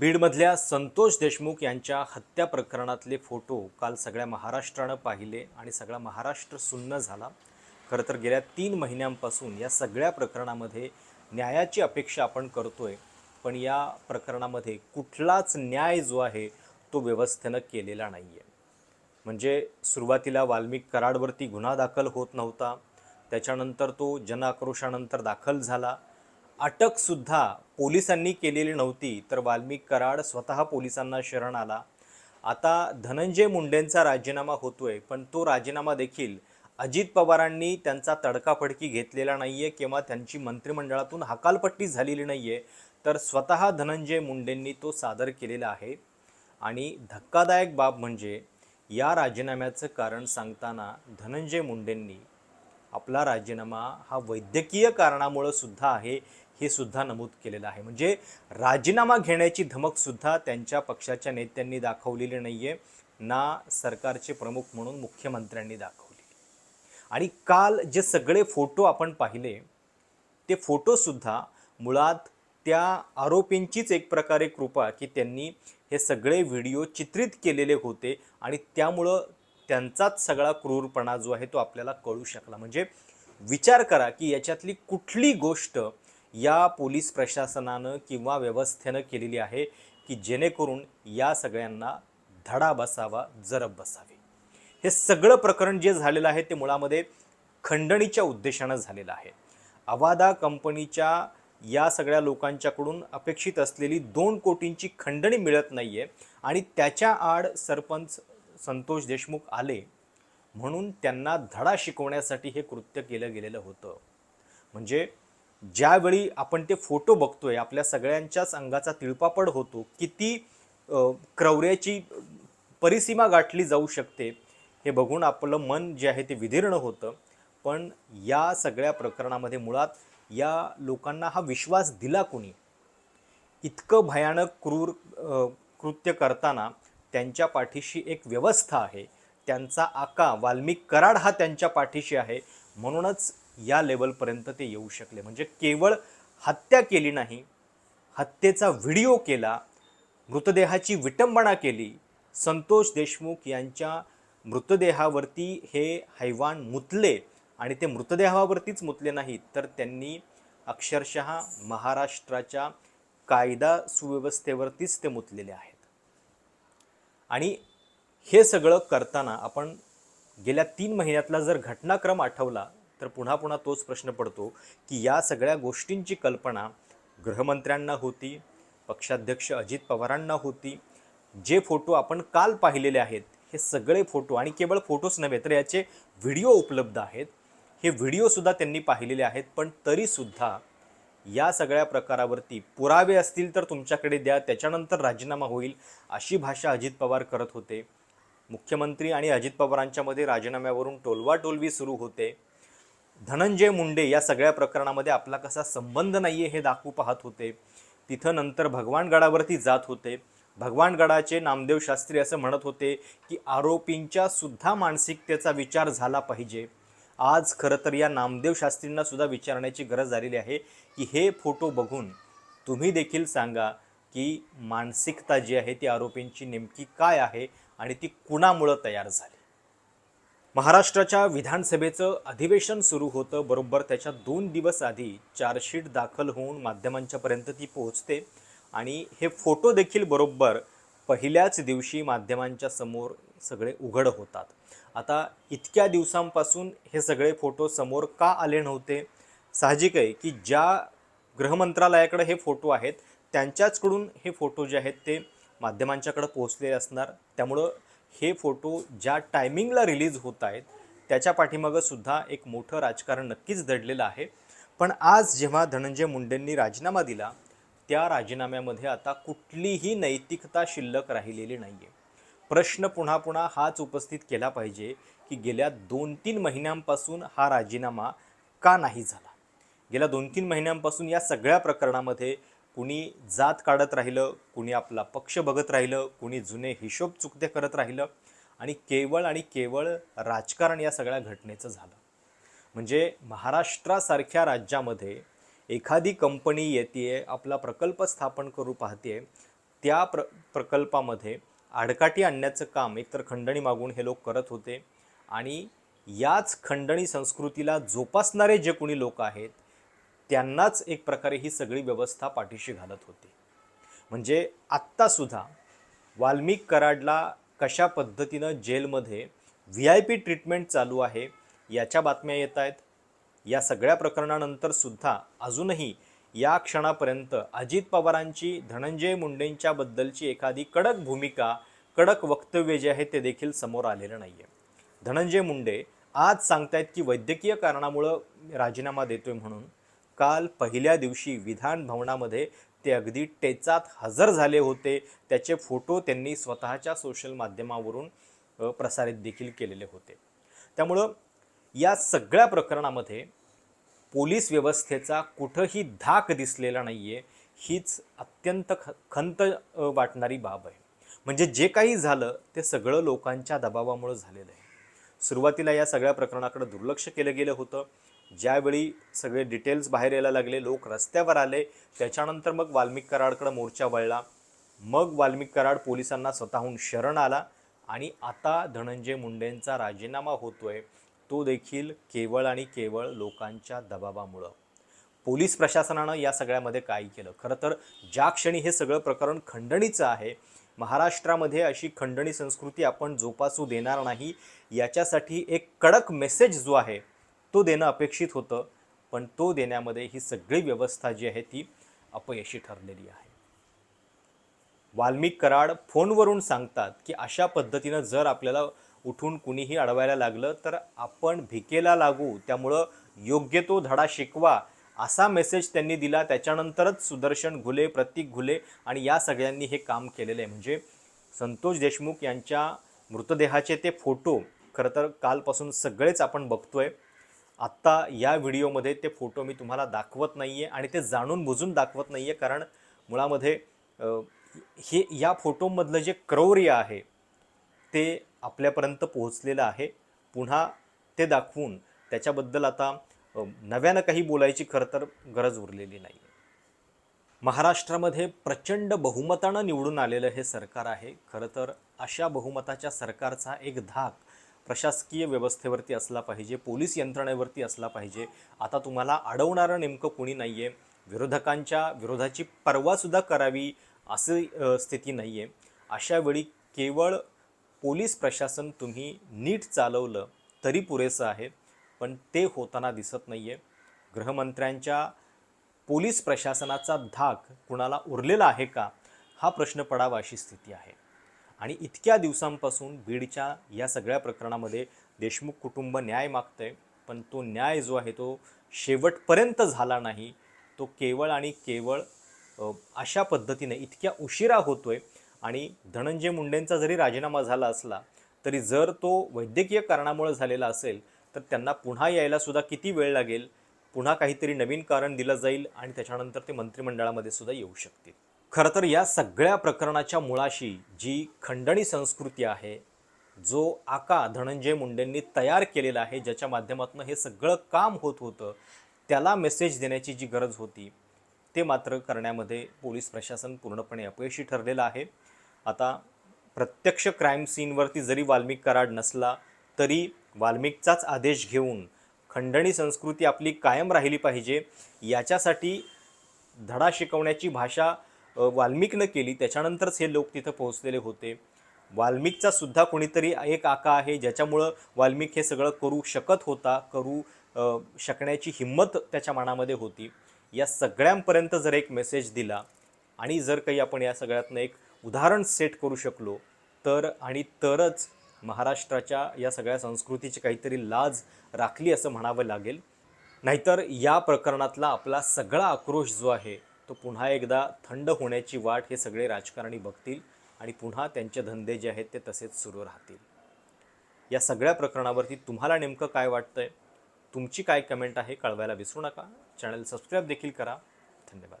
बीडमधल्या संतोष देशमुख यांच्या हत्या प्रकरणातले फोटो काल सगळ्या महाराष्ट्रानं पाहिले आणि सगळा महाराष्ट्र सुन्न झाला. खरं तर गेल्या तीन महिन्यांपासून या सगळ्या प्रकरणामध्ये न्यायाची अपेक्षा आपण करतोय पण या प्रकरणामध्ये कुठलाच न्याय जो आहे तो व्यवस्थेनं केलेला नाही आहे म्हणजे सुरुवातीला वाल्मिक कराडवरती गुन्हा दाखल होत नव्हता त्याच्यानंतर तो जनआक्रोशानंतर दाखल झाला अटकसुद्धा पोलिसांनी केलेली नव्हती तर वाल्मिक कराड स्वतः पोलिसांना शरण आला. आता धनंजय मुंडेंचा राजीनामा होतोय पण तो राजीनामा देखील अजित पवारांनी त्यांचा तडकाफडकी घेतलेला नाही आहे किंवा त्यांची मंत्रिमंडळातून हकालपट्टी झालेली नाही आहे तर स्वतः धनंजय मुंडेंनी तो सादर केलेला आहे. आणि धक्कादायक बाब म्हणजे या राजीनाम्याचं कारण सांगताना धनंजय मुंडेंनी आपला राजीनामा हा वैद्यकीय कारणामुळं सुद्धा आहे हे सुद्धा नमूद केलेलं आहे. म्हणजे राजीनामा घेण्याची धमकसुद्धा त्यांच्या पक्षाच्या नेत्यांनी दाखवलेली नाही आहे ना सरकारचे प्रमुख म्हणून मुख्यमंत्र्यांनी दाखवली. आणि काल जे सगळे फोटो आपण पाहिले ते फोटोसुद्धा मुळात त्या आरोपींचीच एक प्रकारे कृपा की त्यांनी हे सगळे व्हिडिओ चित्रित केलेले होते आणि त्यामुळं त्यांचाच सगळा क्रूरपणा जो आहे तो आपल्याला कळू शकला. म्हणजे विचार करा की याच्यातली कुठली गोष्ट या पोलीस प्रशासनानं किंवा व्यवस्थेनं केलेली आहे की जेणेकरून या सगळ्यांना धडा बसावा जरब बसावी. हे सगळं प्रकरण जे झालेलं आहे ते मुळामध्ये खंडणीच्या उद्देशानं झालेलं आहे. अवादा कंपनीच्या या सगळ्या लोकांच्याकडून अपेक्षित असलेली दोन कोटींची खंडणी मिळत नाही आहे आणि त्याच्या आड सरपंच संतोष देशमुख आले म्हणून त्यांना धडा शिकवण्यासाठी हे कृत्य केलं गेलेलं होतं. म्हणजे ज्यावेळी आपण ते फोटो बघतोय आपल्या सगळ्यांच्याच अंगाचा तिळपापड होतो किती अ, क्रौर्याची परिसीमा गाठली जाऊ शकते हे बघून आपलं मन जे आहे ते विदीर्ण होतं. पण या सगळ्या प्रकरणामध्ये मुळात या लोकांना हा विश्वास दिला कोणी? इतकं भयानक क्रूर कृत्य करताना त्यांच्या पाठीशी एक व्यवस्था आहे. त्यांचा आका वाल्मिक कराड हा त्यांच्या पाठीशी आहे. म्हणूनच या लेवलपर्यंत ते येऊ शकले. म्हणजे केवळ हत्या केली नाही हत्येचा व्हिडिओ केला मृतदेहाची विटंबना केली संतोष देशमुख यांच्या मृतदेहावरती हे हैवान मुतले आणि ते मृतदेहावरतीच मुतले नाहीत तर त्यांनी अक्षरशः महाराष्ट्राच्या कायदा सुव्यवस्थेवरतीच ते मुतलेले आहेत. आणि हे सगळं करताना आपण गेल्या तीन महिन्यातला जर घटनाक्रम आठवला तर पुन्हा पुन्हा तोच प्रश्न पडतो की या सगळ्या गोष्टींची कल्पना गृहमंत्र्यांना होती पक्षाध्यक्ष अजित पवारांना होती. जे फोटो आपण काल पाहिलेले आहेत हे सगळे फोटो आणि केवळ फोटोच नव्हे तर याचे व्हिडिओ उपलब्ध आहेत. हे व्हिडिओसुद्धा त्यांनी पाहिलेले आहेत पण तरीसुद्धा या सगळ्या प्रकारावरती पुरावे असतील तर तुमच्याकडे द्या त्याच्यानंतर राजीनामा होईल अशी भाषा अजित पवार करत होते. मुख्यमंत्री आणि अजित पवारांच्यामध्ये राजीनाम्यावरून टोलवाटोलवी सुरू होते. धनंजय मुंडे या सगळ्या प्रकरणामध्ये आपला कसा संबंध नाही आहे हे दाखवू पाहत होते. तिथं नंतर भगवानगडावरती जात होते. भगवानगडाचे नामदेव शास्त्री असं म्हणत होते की आरोपींच्या सुद्धा मानसिकतेचा विचार झाला पाहिजे. आज खरं तर या नामदेव शास्त्रींना सुद्धा विचारण्याची गरज झालेली आहे की हे फोटो बघून तुम्ही देखील सांगा की मानसिकता जी आहे ती आरोपींची नेमकी काय आहे आणि ती कुणामुळं तयार झाली? महाराष्ट्राच्या विधानसभेचं अधिवेशन सुरू होतं बरोबर त्याच्या दोन दिवस आधी चार्जशीट दाखल होऊन माध्यमांच्यापर्यंत ती पोहोचते आणि हे फोटो देखील बरोबर पहिल्याच दिवशी माध्यमांच्या समोर सगळे उघड होतात. आता इतक्या दिवसांपासून हे सगळे फोटो समोर का आले नव्हते? साहजिक आहे की ज्या गृहमंत्रालयाकडे हे फोटो आहेत त्यांच्याचकडून हे फोटो जे आहेत ते माध्यमांच्याकडे पोहोचलेले असणार. त्यामुळं हे फोटो ज्या टायमिंगला रिलीज होत आहेत त्याच्या पाठीमागं सुद्धा एक मोठं राजकारण नक्कीच दडलेलं आहे. पण आज जेव्हा धनंजय मुंडेंनी राजीनामा दिला त्या राजीनाम्यामध्ये आता कुठलीही नैतिकता शिल्लक राहिलेली नाही आहे प्रश्न पुन्हा पुन्हा हाच उपस्थित केला पाहिजे की गेल्या दोन तीन महिन्यांपासून हा राजीनामा का नाही झाला? गेल्या दोन तीन महिन्यांपासून या सगळ्या प्रकरणामध्ये कुणी जात काढत राहिलं कुणी आपला पक्ष बघत राहिलं कुणी जुने हिशोब चुकते करत राहिलं आणि केवळ आणि केवळ राजकारण या सगळ्या घटनेचं झालं. म्हणजे महाराष्ट्रासारख्या राज्यामध्ये एखादी कंपनी येते आपला प्रकल्प स्थापन करू पाहते त्या प्र प्रकल्पामध्ये आडकाठी आणण्याचं काम एकतर खंडणी मागून हे लोक करत होते. आणि याच खंडणी संस्कृतीला जोपासणारे जे कोणी लोक आहेत त्यांनाच एक प्रकारे ही सगळी व्यवस्था पाठीशी घालत होती. म्हणजे आत्तासुद्धा वाल्मिक कराडला कशा पद्धतीनं जेलमध्ये व्ही आय पी ट्रीटमेंट चालू आहे याच्या बातम्या येत आहेत. या सगळ्या प्रकरणानंतरसुद्धा अजूनही या क्षणापर्यंत अजित पवारांची धनंजय मुंडेंच्या बद्दलची एखादी कडक भूमिका कडक वक्तव्य जे आहे ते देखील समोर आलेलं नाही आहे धनंजय मुंडे आज सांगतायत की वैद्यकीय कारणामुळं राजीनामा देतोय म्हणून. काल पहिल्या दिवशी विधान भवनामध्ये ते अगदी टेचात हजर झाले होते. त्याचे फोटो त्यांनी स्वतःच्या सोशल माध्यमावरून प्रसारित देखील केलेले होते. त्यामुळं या सगळ्या प्रकरणामध्ये पोलीस व्यवस्थेचा कुठंही धाक दिसलेला नाही आहे हीच अत्यंत ख खंत वाटणारी बाब आहे. म्हणजे जे काही झालं ते सगळं लोकांच्या दबावामुळे झालेलं आहे. सुरुवातीला या सगळ्या प्रकरणाकडे दुर्लक्ष केलं गेलं होतं. ज्यावेळी सगळे डिटेल्स बाहेर यायला लागले लोक रस्त्यावर आले त्याच्यानंतर मग वाल्मिक कराडकडं मोर्चा वळला. मग वाल्मिक कराड पोलिसांना स्वतःहून शरण आला आणि आता धनंजय मुंडेंचा राजीनामा होतोय. तो देखील केवळ आणि केवळ लोकांच्या दबावामुळं. पोलीस प्रशासनानं या सगळ्यामध्ये काय केलं? खरं तर ज्या क्षणी हे सगळं प्रकरण खंडणीचं आहे महाराष्ट्रामध्ये अशी खंडणी संस्कृती आपण जोपासू देणार नाही याच्यासाठी एक कडक मेसेज जो आहे तो देणं अपेक्षित होतं पण तो देण्यामध्ये ही सगळी व्यवस्था जी आहे ती अपयशी ठरलेली आहे. वाल्मिक कराड फोनवरून सांगतात की अशा पद्धतीनं जर आपल्याला उठून कुणीही अडवायला लागलं तर आपण भिकेला लागू त्यामुळं योग्य तो धडा शिकवा असा मेसेज त्यांनी दिला. त्याच्यानंतरच सुदर्शन घुले प्रतीक घुले आणि या सगळ्यांनी हे काम केलेलं आहे. म्हणजे संतोष देशमुख यांच्या मृतदेहाचे ते फोटो खरं तर कालपासून सगळेच आपण बघतोय. आत्ता या व्हिडिओमध्ये ते फोटो मी तुम्हाला दाखवत नाही आहे आणि ते जाणून बुजून दाखवत नाही आहे कारण मुळामध्ये हे या फोटोमधलं जे क्रौर्य आहे ते आपल्यापर्यंत पोहोचलेलं आहे. पुन्हा ते दाखवून त्याच्याबद्दल आता नव्यानं काही बोलायची खरं तर गरज उरलेली नाही महाराष्ट्रामध्ये प्रचंड बहुमतानं निवडून आलेलं हे सरकार आहे. खरं तर अशा बहुमताच्या सरकारचा एक धाक प्रशासकीय व्यवस्थेवरती असला पाहिजे पोलीस यंत्रणेवरती असला पाहिजे. आता तुम्हाला अडवणारं नेमकं कोणी नाही आहे विरोधकांच्या विरोधाची पर्वासुद्धा करावी अशी स्थिती नाही आहे अशा वेळी केवळ पोलीस प्रशासन तुम्ही नीट चालवलं तरी पुरेसं आहे पण ते होताना दिसत नाही आहे गृहमंत्र्यांच्या पोलीस प्रशासनाचा धाक कुणाला उरलेला आहे का हा प्रश्न पडावा अशी स्थिती आहे. आणि इतक्या दिवसांपासून बीडच्या या सगळ्या प्रकरणामध्ये देशमुख कुटुंब न्याय मागतं आहे पण तो न्याय जो आहे तो शेवटपर्यंत झाला नाही. तो केवळ आणि केवळ अशा पद्धतीने इतक्या उशिरा होतो आहे आणि धनंजय मुंडेंचा जरी राजीनामा झाला असला तरी जर तो वैद्यकीय कारणामुळे झालेला असेल तर त्यांना पुन्हा यायला सुद्धा किती वेळ लागेल? पुन्हा काहीतरी नवीन कारण दिलं जाईल आणि त्याच्यानंतर ते मंत्रिमंडळामध्ये सुद्धा येऊ शकतील. खरं तर या सगळ्या प्रकरणाच्या मुळाशी जी खंडणी संस्कृती आहे जो आका धनंजय मुंडेंनी तयार केलेला आहे ज्याच्या माध्यमातून हे सगळं काम होत होतं त्याला मेसेज देण्याची जी गरज होती ते मात्र करण्यामध्ये पोलीस प्रशासन पूर्णपणे अपयशी ठरलेलं आहे. आता प्रत्यक्ष क्राईम सीनवरती जरी वाल्मिक कराड नसला तरी वाल्मिकचाच आदेश घेऊन खंडणी संस्कृती आपली कायम राहिली पाहिजे याच्यासाठी धडा शिकवण्याची भाषा वाल्मिकनं केली. त्याच्यानंतरच हे लोक तिथं पोहोचलेले होते. वाल्मिकचा सुद्धा कोणीतरी एक आका आहे ज्याच्यामुळं वाल्मिक हे सगळं करू शकत होता करू शकण्याची हिंमत त्याच्या मनामध्ये होती. या सगळ्यांपर्यंत जर एक मेसेज दिला आणि जर काही आपण या सगळ्यातनं एक उदाहरण सेट करू शकलो तर आणि तरच महाराष्ट्राच्या या सगळ्या संस्कृतीची काहीतरी लाज राखली असं म्हणावं लागेल. नाहीतर या प्रकरणातला आपला सगळा आक्रोश जो आहे तो पुन्हा एकदा थंड होण्याची वाट हे सगळे राजकारणी बघतील आणि पुन्हा त्यांचे धंदे जे आहेत ते तसेच सुरू राहतील. या सगळ्या प्रकरणावरती तुम्हाला नेमकं काय वाटतंय? तुमची काय कमेंट आहे कळवायला विसरू नका. चॅनल सबस्क्राईब देखील करा. धन्यवाद.